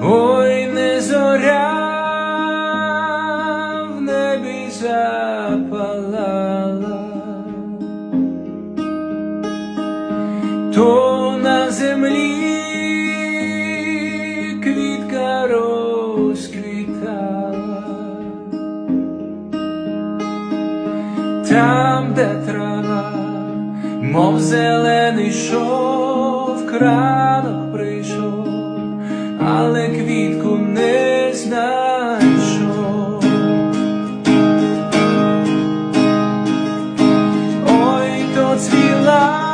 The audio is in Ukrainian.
Ой не зоря в небі запалала, то на землі квітка розквітала, там, де трава, мов зелений шов кранок але квітку не знайшов. Ой, то цвіла.